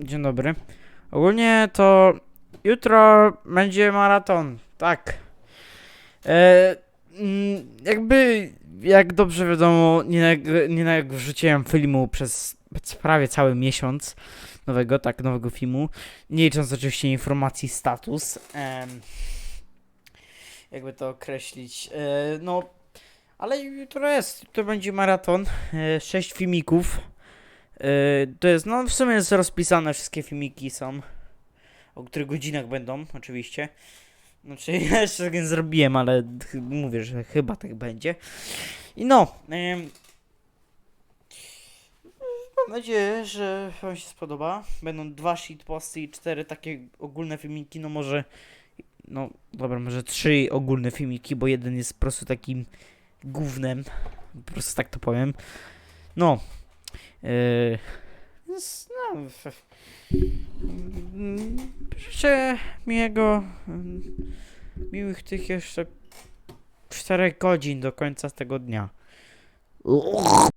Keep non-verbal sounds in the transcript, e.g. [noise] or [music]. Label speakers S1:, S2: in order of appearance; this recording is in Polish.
S1: Dzień dobry. Ogólnie to jutro będzie maraton, tak. E, mm, jakby, jak dobrze wiadomo, nie, nag- nie nag- wrzuciłem filmu przez prawie cały miesiąc nowego, tak, nowego filmu. Nie licząc oczywiście informacji status. em, jakby to określić. E, no, ale jutro jest, jutro będzie maraton. E, sześć filmików. Yy, to jest, no w sumie jest rozpisane, wszystkie filmiki są. O których godzinach będą, oczywiście. Znaczy, [laughs] ja jeszcze tego nie zrobiłem, ale mówię, że chyba tak będzie. I no, ym, mam nadzieję, że Wam się spodoba. Będą dwa shitposty i cztery takie ogólne filmiki, no może, no dobra, może trzy ogólne filmiki, bo jeden jest po prostu takim gównem, po prostu tak to powiem. No, Yy, więc, no, f- mm, życzę miłego, mm, miłych tych jeszcze 4 godzin do końca tego dnia.